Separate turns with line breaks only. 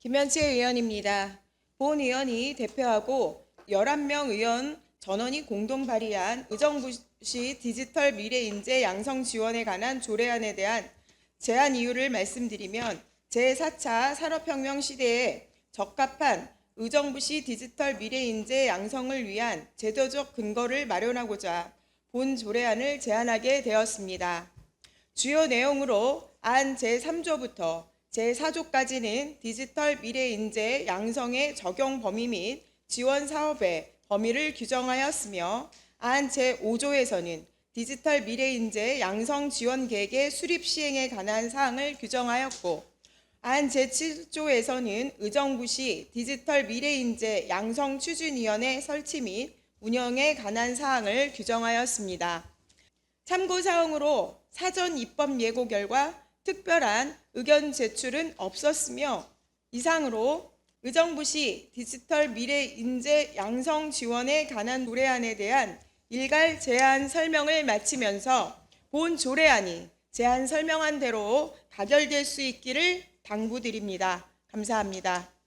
김현채 의원입니다. 본 의원이 대표하고 11명 의원 전원이 공동 발의한 의정부시 디지털 미래인재 양성 지원에 관한 조례안에 대한 제안 이유를 말씀드리면 제4차 산업혁명 시대에 적합한 의정부시 디지털 미래인재 양성을 위한 제도적 근거를 마련하고자 본 조례안을 제안하게 되었습니다. 주요 내용으로 안 제3조부터 제4조까지는 디지털 미래인재 양성의 적용 범위 및 지원 사업의 범위를 규정하였으며 안 제5조에서는 디지털 미래인재 양성 지원 계획의 수립 시행에 관한 사항을 규정하였고 안 제7조에서는 의정부 시 디지털 미래인재 양성 추진위원회 설치 및 운영에 관한 사항을 규정하였습니다. 참고 사항으로 사전 입법 예고 결과 특별한 의견 제출은 없었으며 이상으로 의정부시 디지털 미래 인재 양성 지원에 관한 조례안에 대한 일괄 제안 설명을 마치면서 본 조례안이 제안 설명한 대로 가결될 수 있기를 당부드립니다. 감사합니다.